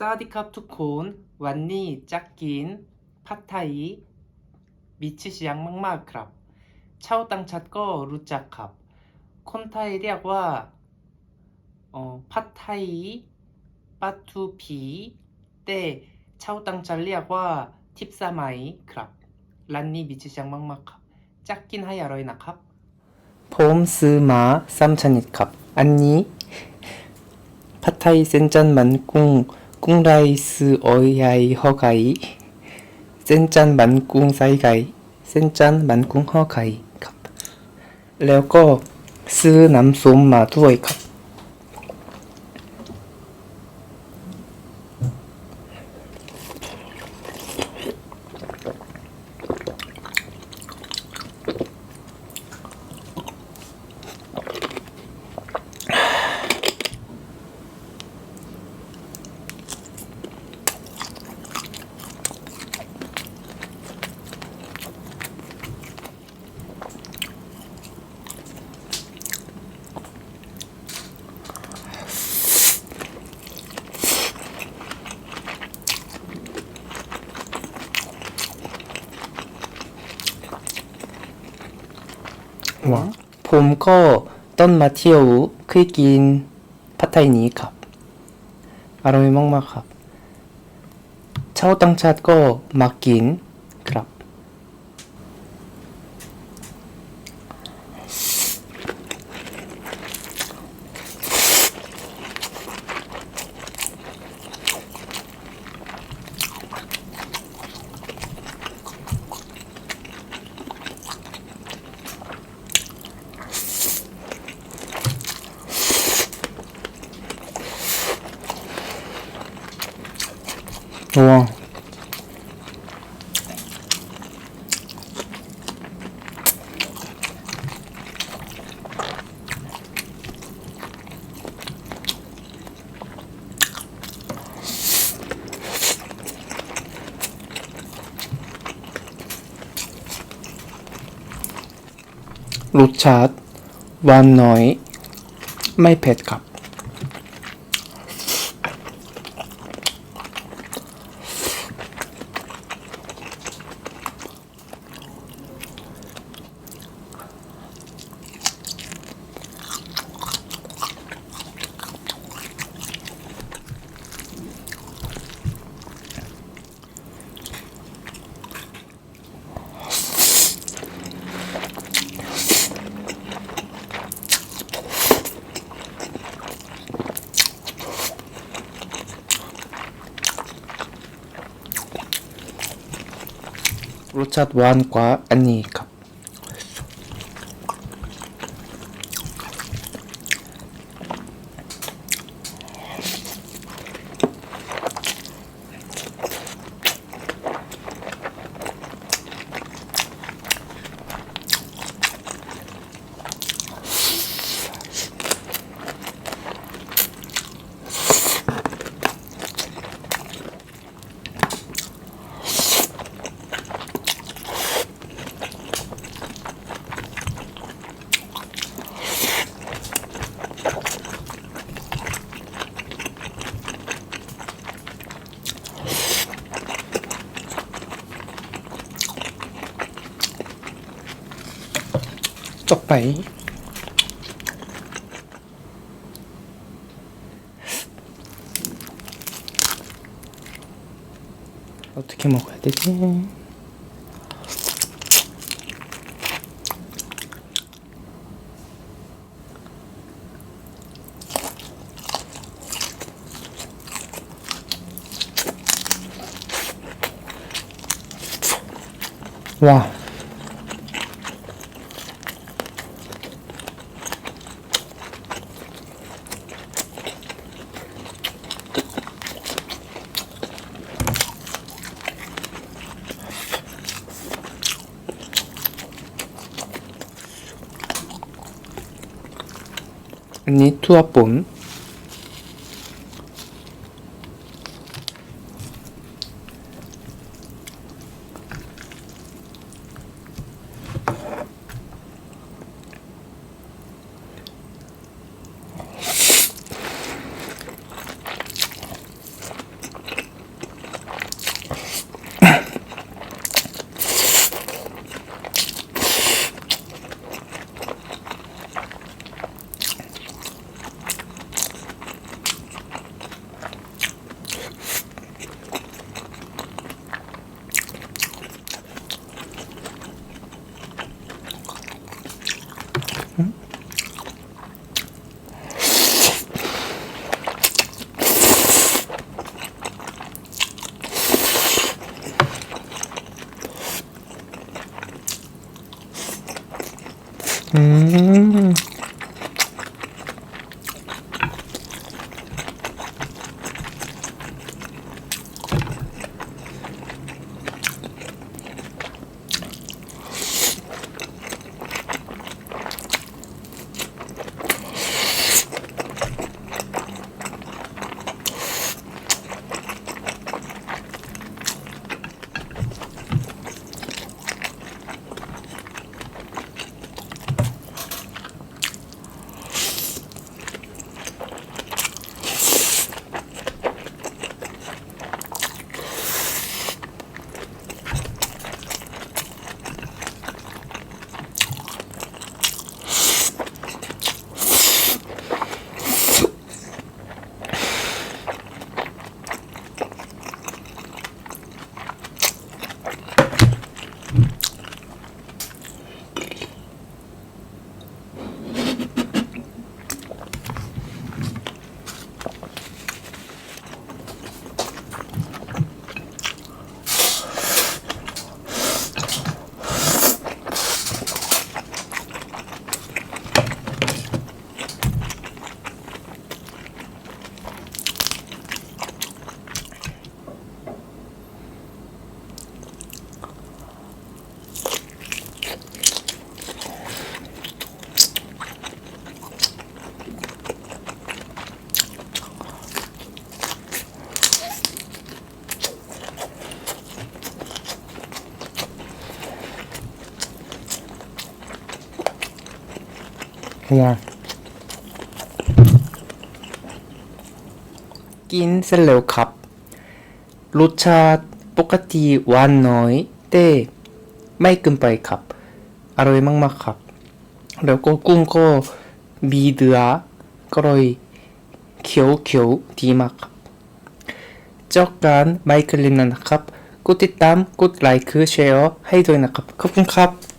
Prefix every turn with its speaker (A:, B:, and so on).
A: 사디카 투콘, 완니 짝긴, 파타이, 미치시양 막마크랍, 차오땅 찾거 루짜캅, 콘타이리아과 어, 파타이, 빠투비, 때 차오땅 잘리아과 팁사마이 크랍, 란니 미치시양 막마캅, 짝긴 하야러이나 캅, 봄스마 쌈찬이 캅, 안니 파타이 센짠 만꿍 กุ้งไรซ์ออยยัยฮอกไกเส้นจันมันกุ้งไรซ์โอยใหญ่หอไก่เส้นจันทร์มันกุ้งไซไก่เส้นจันทร์มันกุ้งหอไก่ครับ แล้วก็ซื้อน้ำซุปมาด้วยครับ ว่าผมก็ต้นมาเที่ยวเคยกินพัทไทยนี้ครับอร่อยมากๆครับชาวต่างชาติก็มากินครับ 우 와. รสชาติหวานน้อย ไม่เผ็ดครับ รสชาติหวานกว่าอันนี้ครับ 쪽파이 어떻게 먹어야 되지? 와 নিত্যুয়াপন 음. อืมว้ากินเสร็จแล้วครับรสชาติปกติหวานน้อย แต่ไม่เกินไปครับอร่อยมากๆครับ แล้วก็กุ้งก็มีเดือก็เลยเขียวเขียวดีมากครับเจาการไมเคิลลินนะครับกดติดตามกดไลค์แชร์ให้ด้วยนะครับ ขอบคุณครับ